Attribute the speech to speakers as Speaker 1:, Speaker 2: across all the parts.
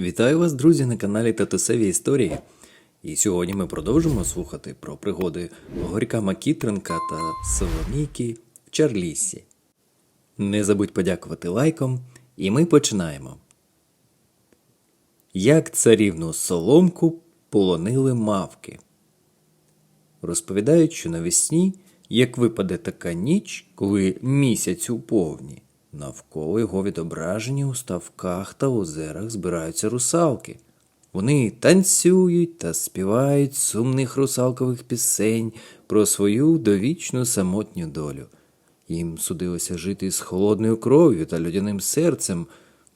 Speaker 1: Вітаю вас, друзі, на каналі Татусеві Історії. І сьогодні ми продовжимо слухати про пригоди Горька Макітренка та Соломійки в Чарліссі. Не забудь подякувати лайком, і ми починаємо. Як царівну соломку полонили мавки. Розповідають, що навесні, як випаде така ніч, коли місяць у повні, навколо його відображені у ставках та озерах збираються русалки. Вони танцюють та співають сумних русалкових пісень про свою довічну самотню долю. Їм судилося жити з холодною кров'ю та людяним серцем,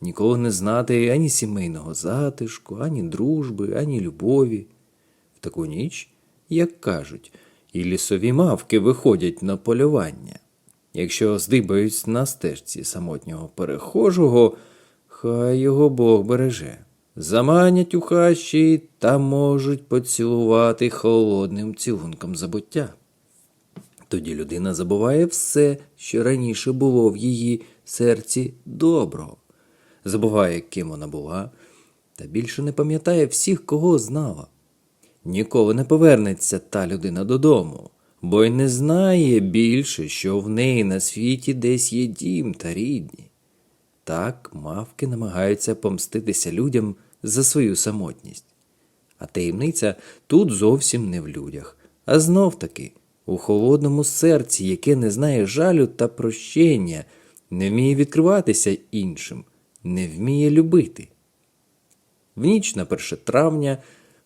Speaker 1: ніколи не знати ані сімейного затишку, ані дружби, ані любові. В таку ніч, як кажуть, і лісові мавки виходять на полювання. Якщо здибають на стежці самотнього перехожого, хай його Бог береже. Заманять у хащі та можуть поцілувати холодним цілунком забуття. Тоді людина забуває все, що раніше було в її серці доброго, забуває, ким вона була, та більше не пам'ятає всіх, кого знала. Ніколи не повернеться та людина додому, бо й не знає більше, що в неї на світі десь є дім та рідні. Так мавки намагаються помститися людям за свою самотність. А таємниця тут зовсім не в людях, а знов таки у холодному серці, яке не знає жалю та прощення, не вміє відкриватися іншим, не вміє любити. В ніч на 1 травня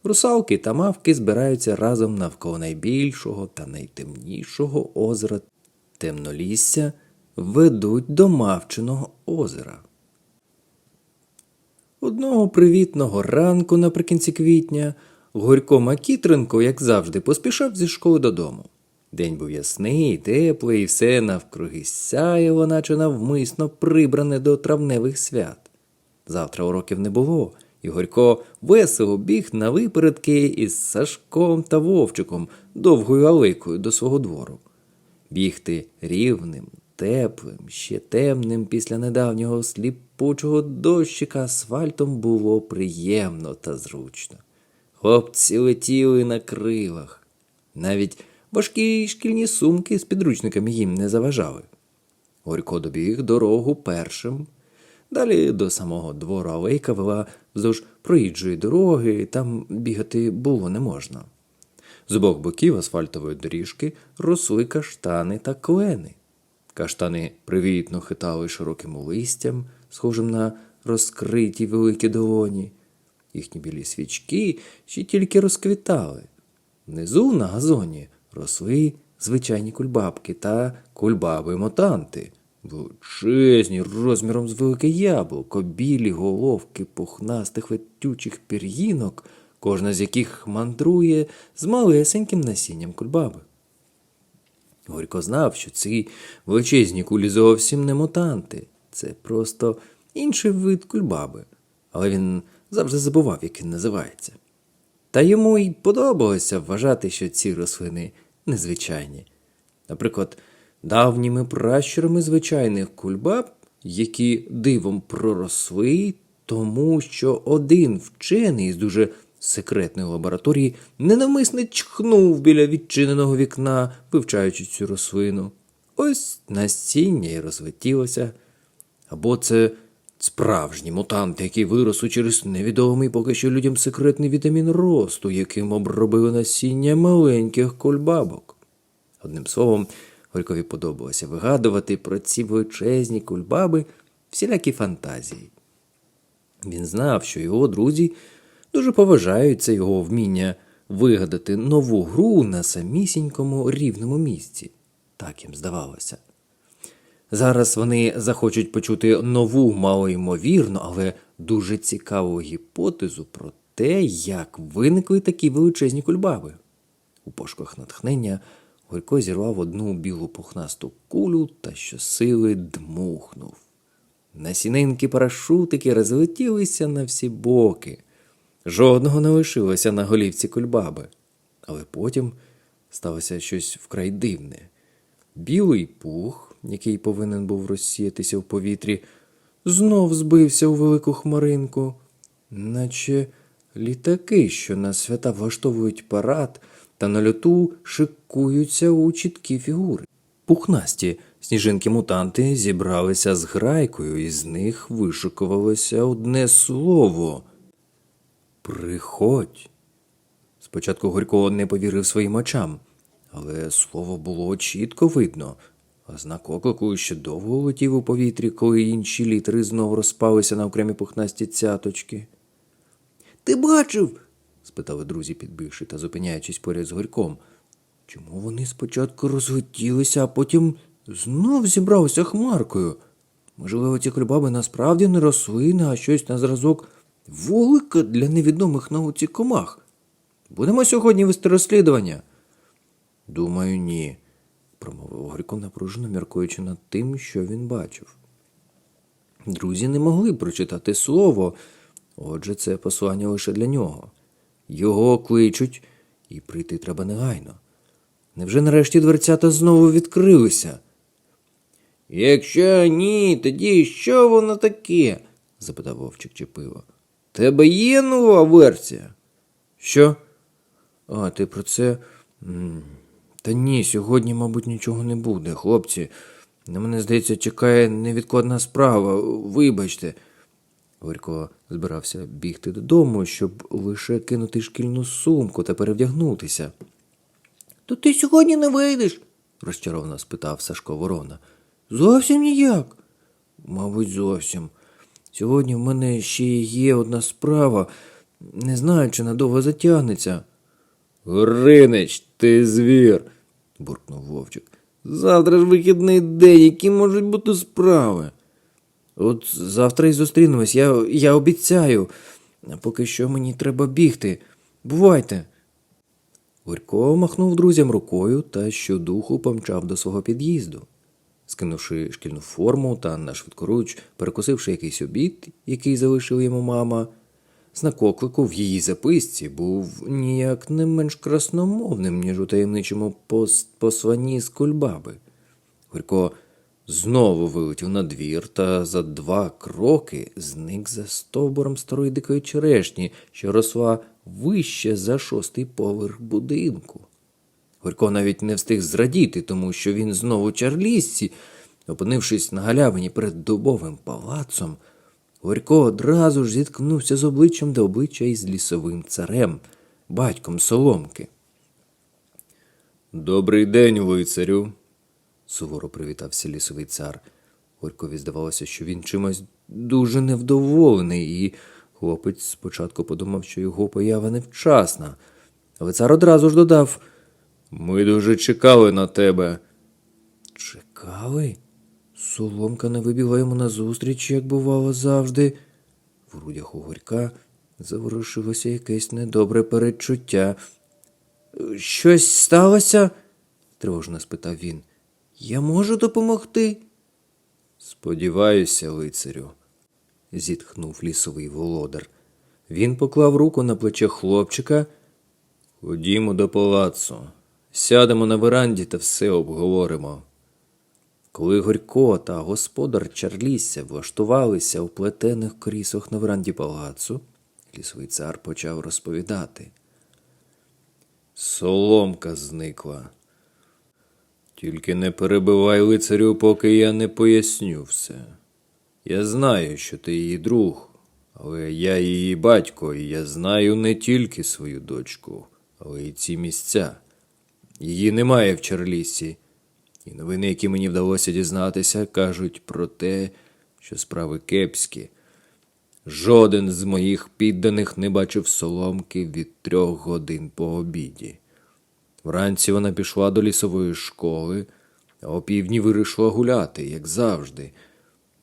Speaker 1: русалки та мавки збираються разом навколо найбільшого та найтемнішого озера темнолісся, ведуть до Мавчиного озера. Одного привітного ранку наприкінці квітня Горько Макітренко, як завжди, поспішав зі школи додому. День був ясний, теплий, і все навкруги сяяло, наче навмисно прибране до травневих свят. Завтра уроків не було, і Горько весело біг на випередки із Сашком та Вовчиком довгою алейкою до свого двору. Бігти рівним, теплим, ще темним після недавнього сліпучого дощика асфальтом було приємно та зручно. Хлопці летіли на крилах. Навіть важкі шкільні сумки з підручниками їм не заважали. Горько добіг дорогу першим. Далі до самого двору алейка вела вздовж проїжджої дороги, там бігати було не можна. З обох боків асфальтової доріжки росли каштани та клени. Каштани привітно хитали широким листям, схожим на розкриті великі долоні. Їхні білі свічки ще тільки розквітали. Внизу на газоні росли звичайні кульбабки та кульбаби-мотанти, величезні розміром з велике яблуко, білі головки пухнастих летючих пір'їнок, кожна з яких мандрує з малесеньким насінням кульбаби. Горько знав, що ці величезні кулі зовсім не мутанти, це просто інший вид кульбаби, але він завжди забував, як він називається. Та йому й подобалося вважати, що ці рослини незвичайні. Наприклад, давніми пращурами звичайних кульбаб, які дивом проросли, тому що один вчений з дуже секретної лабораторії ненавмисне чхнув біля відчиненого вікна, вивчаючи цю рослину. Ось насіння й розлетілося. Або це справжній мутант, який вирос через невідомий поки що людям секретний вітамін росту, яким обробили насіння маленьких кульбабок. Одним словом, Горькові подобалося вигадувати про ці величезні кульбаби всілякі фантазії. Він знав, що його друзі дуже поважають це його вміння вигадати нову гру на самісінькому рівному місці. Так їм здавалося. Зараз вони захочуть почути нову, малоймовірну, але дуже цікаву гіпотезу про те, як виникли такі величезні кульбаби. У пошуках натхнення Горько зірвав одну білу пухнасту кулю та щосили дмухнув. Насінинки парашутики розлетілися на всі боки. Жодного не лишилося на голівці кульбаби. Але потім сталося щось вкрай дивне. Білий пух, який повинен був розсіятися в повітрі, знов збився у велику хмаринку. наче літаки, що на свята влаштовують парад та на льоту шикуються у чіткі фігури. Пухнасті сніжинки-мутанти зібралися з грайкою, і з них вишикувалося одне слово Приходь. Спочатку Горько не повірив своїм очам, але слово було чітко видно, а знак оклику ще довго летів у повітрі, коли інші літери знову розпалися на окремі пухнасті цяточки. Ти бачив? Спитали друзі, підбивши та зупиняючись поряд з Горьком. Чому вони спочатку розлетілися, а потім знов зібралися хмаркою? Можливо, ці крибаби насправді не рослини, а щось на зразок вулика для невідомих науці комах. Будемо сьогодні вести розслідування? Думаю, ні, промовив Горько, напружено міркуючи над тим, що він бачив. Друзі не могли прочитати слово, отже, це послання лише для нього. Його кличуть, і прийти треба негайно. Невже нарешті дверцята знову відкрилися? Якщо ні, тоді що воно таке? запитав вовчик Чепило. Тебе є нова версія? Що? А, ти про це. Та ні, сьогодні, мабуть, нічого не буде, хлопці. На мене, здається, чекає невідкладна справа. Вибачте. Горько збирався бігти додому, щоб лише кинути шкільну сумку та перевдягнутися. То ти сьогодні не вийдеш? розчаровано спитав Сашко Ворона. Зовсім ніяк. Мабуть, зовсім. Сьогодні в мене ще є одна справа. Не знаю, чи надовго затягнеться. Гринич, ти звір, буркнув вовчик. Завтра ж вихідний день, які можуть бути справи. От завтра і зустрінемось, я, я обіцяю. А поки що мені треба бігти. Бувайте. Горько махнув друзям рукою та щодуху помчав до свого під'їзду. Скинувши шкільну форму та на швидкоруч, перекусивши якийсь обід, який залишила йому мама, знак оклику в її записці був ніяк не менш красномовним, ніж у таємничому пос- посланні з кульбаби. Горько знову вилетів на двір та за два кроки зник за стовбуром старої дикої черешні, що росла вище за шостий поверх будинку. Горько навіть не встиг зрадіти, тому що він знову у чарлізці, опинившись на галявині перед дубовим палацом, Горько одразу ж зіткнувся з обличчям до обличчя із лісовим царем, батьком Соломки. Добрий день, лицарю, суворо привітався лісовий цар. Горькові здавалося, що він чимось дуже невдоволений, і хлопець спочатку подумав, що його поява невчасна. Але цар одразу ж додав Ми дуже чекали на тебе. Чекали? Соломка не вибігла йому назустріч, як бувало завжди. В грудях у горька заворушилося якесь недобре передчуття. Щось сталося? тривожно спитав він. Я можу допомогти? Сподіваюся, лицарю, зітхнув лісовий володар. Він поклав руку на плече хлопчика. Ходімо до палацу, сядемо на веранді та все обговоримо. Коли Горько та господар Чарлісся влаштувалися у плетених кріслах на веранді палацу, лісовий цар почав розповідати. Соломка зникла. Тільки не перебивай лицарю, поки я не поясню все. Я знаю, що ти її друг, але я її батько, і я знаю не тільки свою дочку, але й ці місця. Її немає в Чарлісі, і новини, які мені вдалося дізнатися, кажуть про те, що справи кепські. Жоден з моїх підданих не бачив соломки від трьох годин по обіді. Вранці вона пішла до лісової школи, а опівдні вирішила гуляти, як завжди.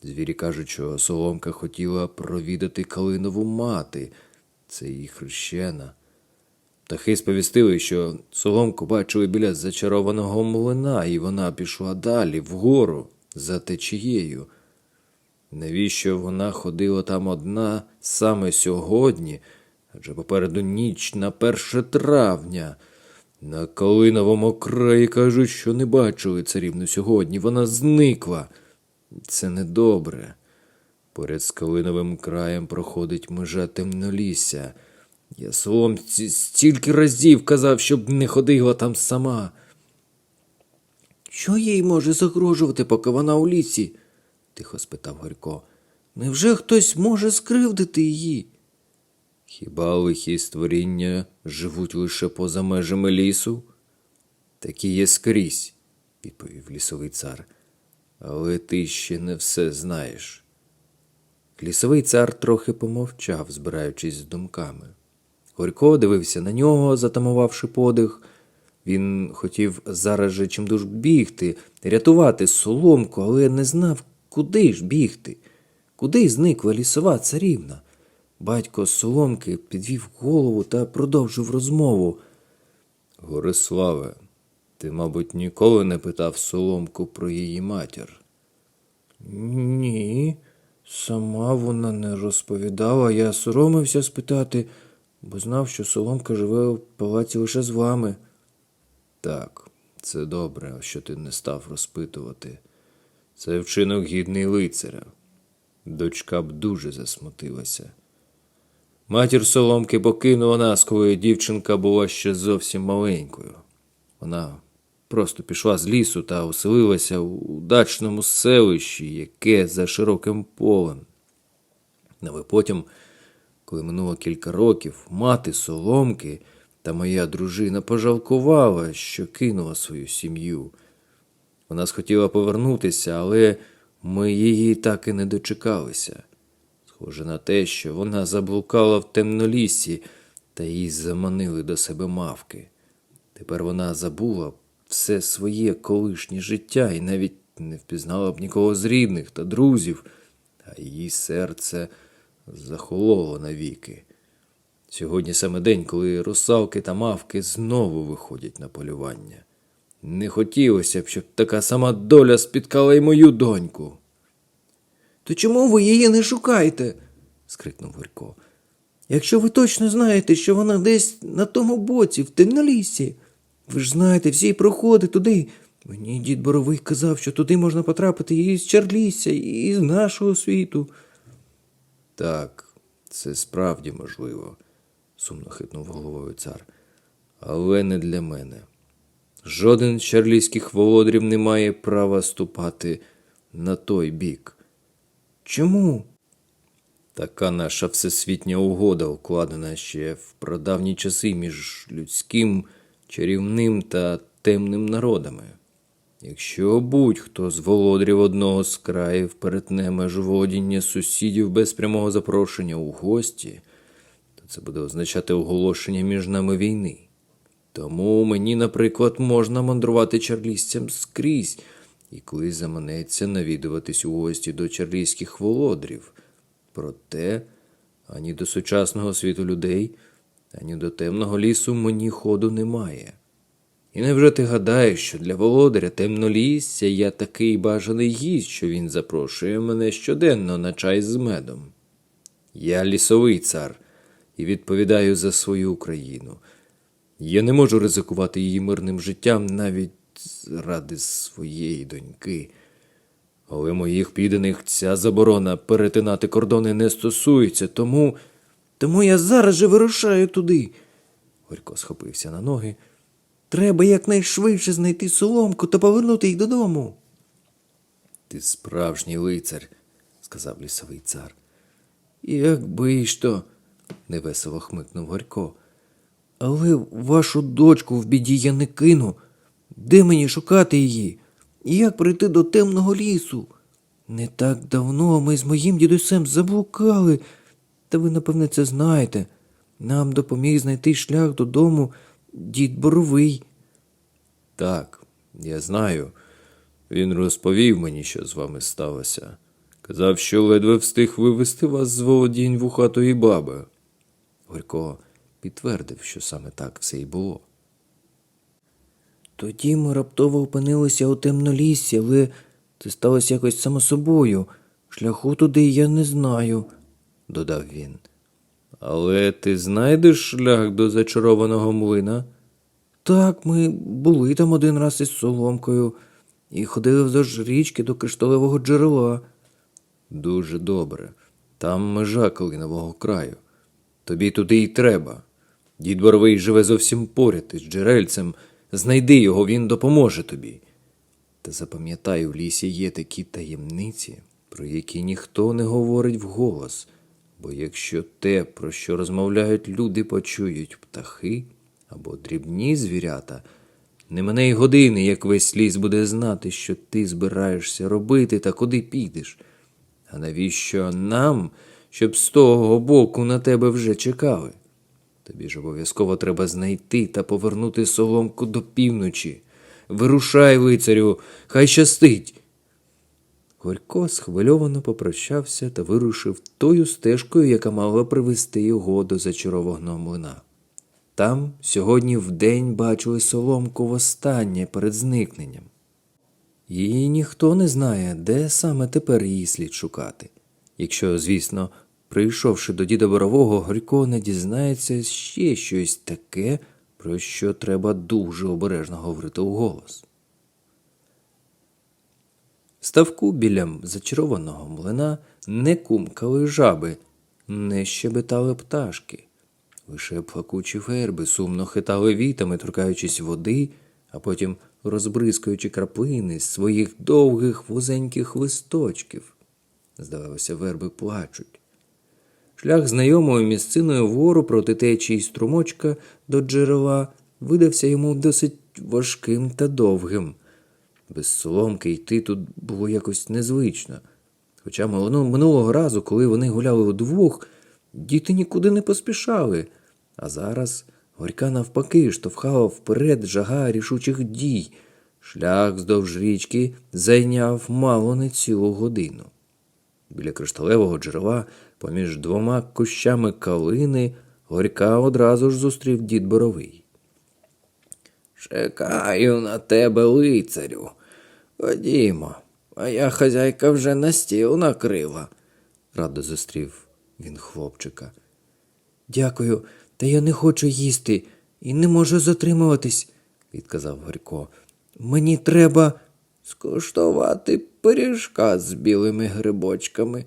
Speaker 1: Звірі кажуть, що соломка хотіла провідати калинову мати, це її хрещена. Птахи сповістили, що соломку бачили біля зачарованого млина, і вона пішла далі, вгору, за течією. Навіщо вона ходила там одна саме сьогодні, адже попереду ніч на перше травня. На Калиновому краї кажуть, що не бачили царівну сьогодні. Вона зникла. Це недобре. Поряд з калиновим краєм проходить межа темнолісся. Я соломці стільки разів казав, щоб не ходила там сама. Що їй може загрожувати, поки вона у лісі? тихо спитав Горько. Невже хтось може скривдити її? Хіба лихі створіння живуть лише поза межами лісу? Такі є скрізь, відповів лісовий цар. Але ти ще не все знаєш. Лісовий цар трохи помовчав, збираючись з думками. Горько дивився на нього, затамувавши подих. Він хотів зараз же чимдуж бігти, рятувати соломку, але не знав, куди ж бігти, куди зникла лісова царівна. Батько соломки підвів голову та продовжив розмову. Гориславе, ти, мабуть, ніколи не питав соломку про її матір. Ні, сама вона не розповідала. Я соромився спитати, бо знав, що соломка живе в палаці лише з вами. Так, це добре, що ти не став розпитувати. Це вчинок гідний лицаря. Дочка б дуже засмутилася. Матір соломки покинула нас, коли дівчинка була ще зовсім маленькою. Вона просто пішла з лісу та оселилася у дачному селищі, яке за широким полем. Але потім, коли минуло кілька років, мати соломки та моя дружина пожалкувала, що кинула свою сім'ю. Вона схотіла повернутися, але ми її так і не дочекалися. Схоже на те, що вона заблукала в темнолісі та її заманили до себе мавки. Тепер вона забула все своє колишнє життя і навіть не впізнала б нікого з рідних та друзів, а її серце захололо навіки. Сьогодні саме день, коли русалки та мавки знову виходять на полювання. Не хотілося б, щоб така сама доля спіткала й мою доньку. То чому ви її не шукаєте? скрикнув Горько. Якщо ви точно знаєте, що вона десь на тому боці, в темноліссі, ви ж знаєте всі проходи туди. Мені дід Боровий казав, що туди можна потрапити і з Чарлісся, і з нашого світу. Так, це справді можливо, сумно хитнув головою цар. Але не для мене. Жоден з чарлійських володрів не має права ступати на той бік. Чому? Така наша всесвітня угода, укладена ще в прадавні часи між людським, чарівним та темним народами. Якщо будь-хто з володрів одного з країв перетне межу володіння сусідів без прямого запрошення у гості, то це буде означати оголошення між нами війни. Тому мені, наприклад, можна мандрувати чарлістцям скрізь, і коли заманеться навідуватись у гості до чарлійських володрів. Проте ані до сучасного світу людей, ані до темного лісу мені ходу немає. І невже ти гадаєш, що для володаря темнолісся я такий бажаний гість, що він запрошує мене щоденно на чай з медом? Я лісовий цар і відповідаю за свою Україну. Я не можу ризикувати її мирним життям навіть ради своєї доньки. Але моїх підданих ця заборона перетинати кордони не стосується, тому. Тому я зараз же вирушаю туди. Горько схопився на ноги. Треба якнайшвидше знайти соломку та повернути їх додому. Ти справжній лицар, сказав лісовий цар. Якби ж то, невесело хмикнув Горько. Але вашу дочку в біді я не кину. Де мені шукати її? І як прийти до темного лісу? Не так давно ми з моїм дідусем заблукали, та ви, напевне, це знаєте. Нам допоміг знайти шлях додому дід Боровий. Так, я знаю. Він розповів мені, що з вами сталося. Казав, що ледве встиг вивести вас з володінь вухатої баби. Горько підтвердив, що саме так все й було. Тоді ми раптово опинилися у темноліссі, але це сталося якось само собою. Шляху туди я не знаю, додав він. Але ти знайдеш шлях до зачарованого млина? Так, ми були там один раз із соломкою і ходили вздовж річки до кришталевого джерела. Дуже добре. Там межа Калинового краю. Тобі туди й треба. Дід Боровий живе зовсім поряд із джерельцем. Знайди його, він допоможе тобі. Та запам'ятай, у лісі є такі таємниці, про які ніхто не говорить вголос. Бо якщо те, про що розмовляють люди, почують птахи або дрібні звірята, не мене й години, як весь ліс буде знати, що ти збираєшся робити та куди підеш. А навіщо нам, щоб з того боку на тебе вже чекали? Тобі ж обов'язково треба знайти та повернути соломку до півночі. Вирушай, лицарю, хай щастить. Горько схвильовано попрощався та вирушив тою стежкою, яка мала привести його до зачарованого млина. Там сьогодні вдень бачили соломку востаннє перед зникненням. І ніхто не знає, де саме тепер її слід шукати. Якщо, звісно, прийшовши до діда Борового, Горько не дізнається ще щось таке, про що треба дуже обережно говорити вголос. В ставку біля зачарованого млина не кумкали жаби, не щебетали пташки. Лише плакучі верби сумно хитали вітами, торкаючись води, а потім розбризкуючи краплини з своїх довгих вузеньких листочків. Здавалося, верби плачуть. Шлях знайомою місциною вору проти течії струмочка до джерела видався йому досить важким та довгим. Без соломки йти тут було якось незвично. Хоча мину- минулого разу, коли вони гуляли удвох, діти нікуди не поспішали, а зараз горька навпаки штовхала вперед жага рішучих дій. Шлях здовж річки зайняв мало не цілу годину. Біля кришталевого джерела, поміж двома кущами калини, горька одразу ж зустрів дід Боровий. Чекаю на тебе, лицарю. Ходімо, моя хазяйка вже на стіл накрила, радо зустрів він хлопчика. Дякую, та я не хочу їсти і не можу затримуватись, відказав Горько. Мені треба скуштувати пиріжка з білими грибочками,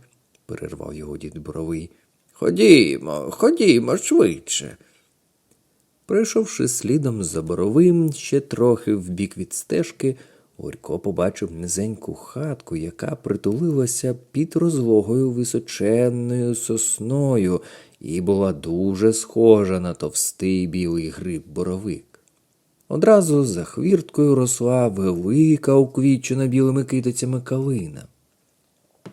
Speaker 1: перервав його дід Боровий. Ходімо, ходімо швидше. Пройшовши слідом за боровим ще трохи вбік від стежки, Горько побачив низеньку хатку, яка притулилася під розлогою височенною сосною і була дуже схожа на товстий білий гриб боровик. Одразу за хвірткою росла велика уквічена білими китицями калина.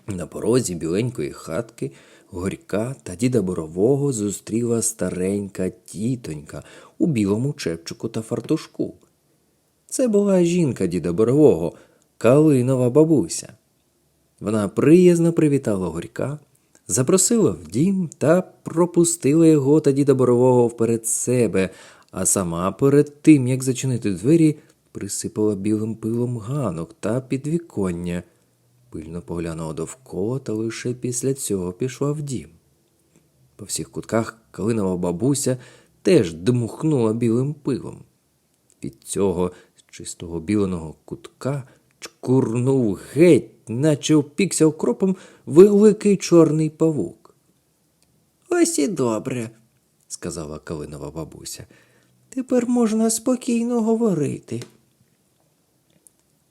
Speaker 1: На порозі біленької хатки горька та діда борового зустріла старенька тітонька у білому чепчику та фартушку. Це була жінка діда борового, калинова бабуся. Вона приязно привітала горька, запросила в дім та пропустила його та діда борового вперед себе, а сама перед тим, як зачинити двері, присипала білим пилом ганок та підвіконня. Пильно поглянула довкола та лише після цього пішла в дім. По всіх кутках калинова бабуся теж дмухнула білим пилом. Від цього з чистого біленого кутка чкурнув геть, наче впікся окропом великий чорний павук. Ось і добре, сказала калинова бабуся. Тепер можна спокійно говорити.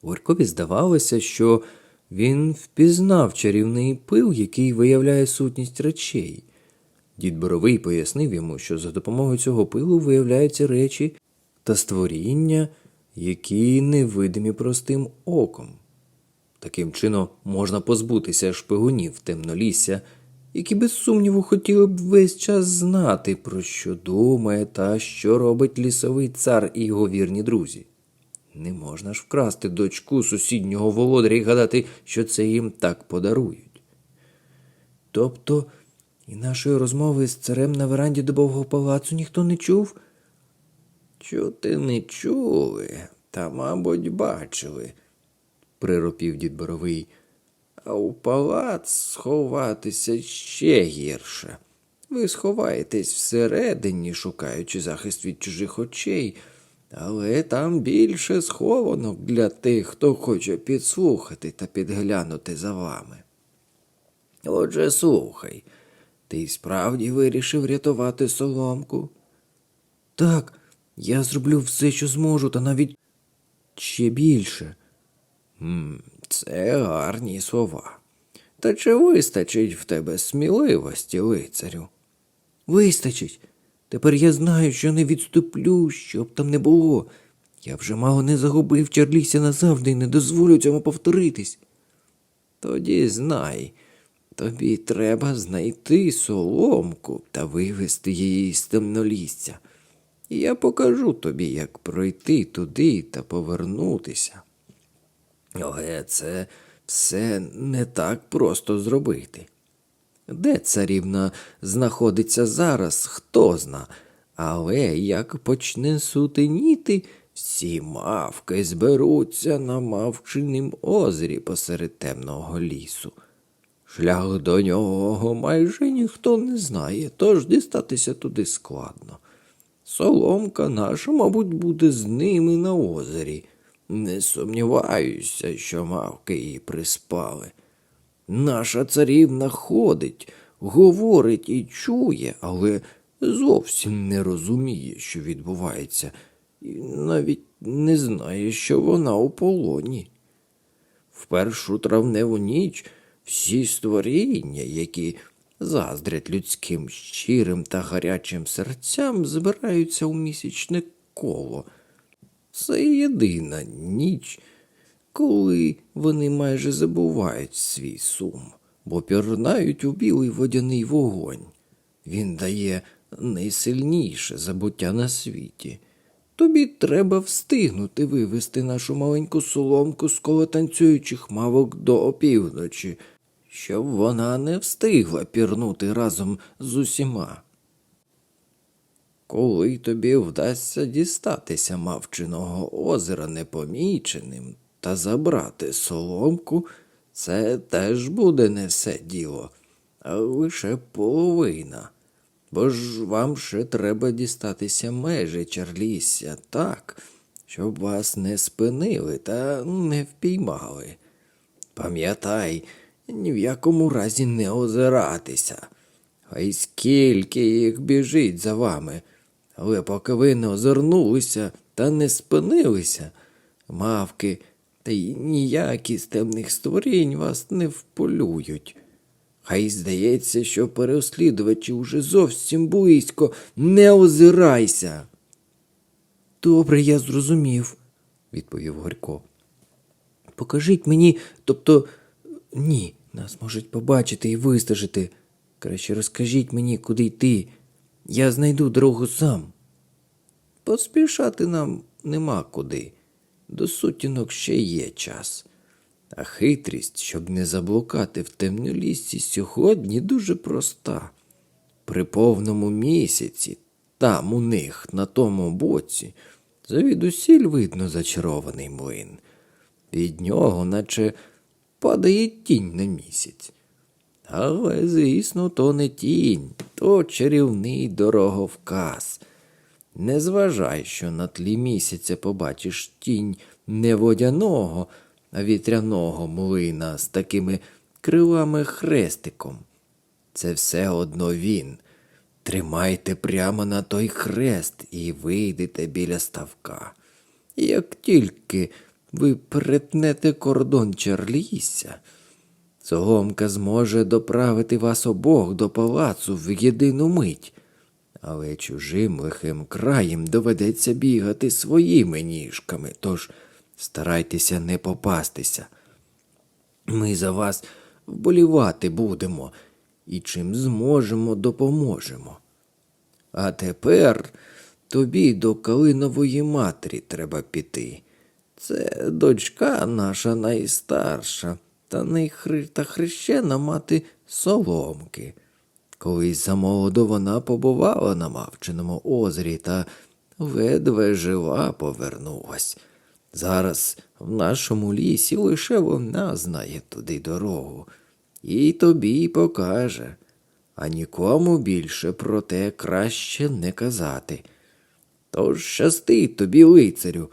Speaker 1: Горькові здавалося, що він впізнав чарівний пил, який виявляє сутність речей. Дід Боровий пояснив йому, що за допомогою цього пилу виявляються речі та створіння, які невидимі простим оком. Таким чином можна позбутися шпигунів темнолісся, які без сумніву хотіли б весь час знати, про що думає та що робить лісовий цар і його вірні друзі. Не можна ж вкрасти дочку сусіднього володаря і гадати, що це їм так подарують. Тобто і нашої розмови з царем на веранді дубового палацу ніхто не чув? Чути не чули, та, мабуть, бачили, приропів дід Боровий. А у палац сховатися ще гірше. Ви сховаєтесь всередині, шукаючи захист від чужих очей, але там більше схованок для тих, хто хоче підслухати та підглянути за вами. Отже, слухай, ти справді вирішив рятувати соломку? Так, я зроблю все, що зможу, та навіть ще більше. Це гарні слова. Та чи вистачить в тебе сміливості, лицарю? Вистачить. Тепер я знаю, що не відступлю, що б там не було. Я вже мало не загубив Чарліся назавжди і не дозволю цьому повторитись. Тоді знай, тобі треба знайти соломку та вивести її з темнолісся. І я покажу тобі, як пройти туди та повернутися. Але це все не так просто зробити. Де царівна знаходиться зараз, хто зна, але як почне сутеніти, всі мавки зберуться на мавчинім озері посеред темного лісу. Шлях до нього майже ніхто не знає, тож дістатися туди складно. Соломка наша, мабуть, буде з ними на озері. Не сумніваюся, що мавки її приспали. Наша царівна ходить, говорить і чує, але зовсім не розуміє, що відбувається, і навіть не знає, що вона у полоні. В першу травневу ніч всі створіння, які заздрять людським щирим та гарячим серцям, збираються у місячне коло. Це єдина ніч, коли вони майже забувають свій сум, бо пірнають у білий водяний вогонь. Він дає найсильніше забуття на світі. Тобі треба встигнути вивести нашу маленьку соломку з коло танцюючих мавок до опівночі, щоб вона не встигла пірнути разом з усіма. Коли тобі вдасться дістатися мавчиного озера непоміченим та забрати соломку, це теж буде не все діло, а лише половина. Бо ж вам ще треба дістатися межі Чарлісся так, щоб вас не спинили та не впіймали. Пам'ятай, ні в якому разі не озиратися. Хай скільки їх біжить за вами, але поки ви не озирнулися та не спинилися, мавки та й ніякі з темних створінь вас не вполюють. Хай здається, що переслідувачі уже зовсім близько, не озирайся. Добре, я зрозумів, відповів Горько. Покажіть мені, тобто ні, нас можуть побачити і вистежити. Краще розкажіть мені, куди йти. Я знайду дорогу сам. Поспішати нам нема куди. До сутінок ще є час. А хитрість, щоб не заблукати в темноліссі сьогодні, дуже проста. При повному місяці, там у них, на тому боці, завідусіль видно зачарований млин. Від нього, наче падає тінь на місяць. Але, звісно, то не тінь, то чарівний дороговказ. Не зважай, що на тлі місяця побачиш тінь не водяного, а вітряного млина з такими крилами хрестиком. Це все одно він. Тримайте прямо на той хрест і вийдете біля ставка. Як тільки ви перетнете кордон Чарлісся, Соломка зможе доправити вас обох до палацу в єдину мить, але чужим лихим краєм доведеться бігати своїми ніжками, тож старайтеся не попастися. Ми за вас вболівати будемо і чим зможемо, допоможемо. А тепер тобі до Калинової матері треба піти. Це дочка наша найстарша та найхри... та хрещена мати Соломки. Колись замолоду вона побувала на Мавчиному озері та ледве жива повернулась. Зараз в нашому лісі лише вона знає туди дорогу, і тобі покаже, а нікому більше про те краще не казати. Тож щасти тобі, лицарю,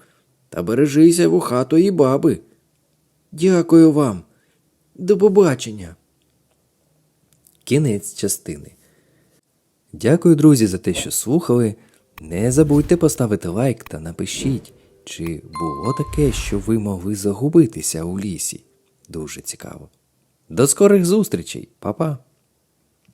Speaker 1: та бережися вухатої баби. Дякую вам. До побачення. Кінець частини. Дякую, друзі, за те, що слухали. Не забудьте поставити лайк та напишіть, чи було таке, що ви могли загубитися у лісі. Дуже цікаво. До скорих зустрічей, Па-па!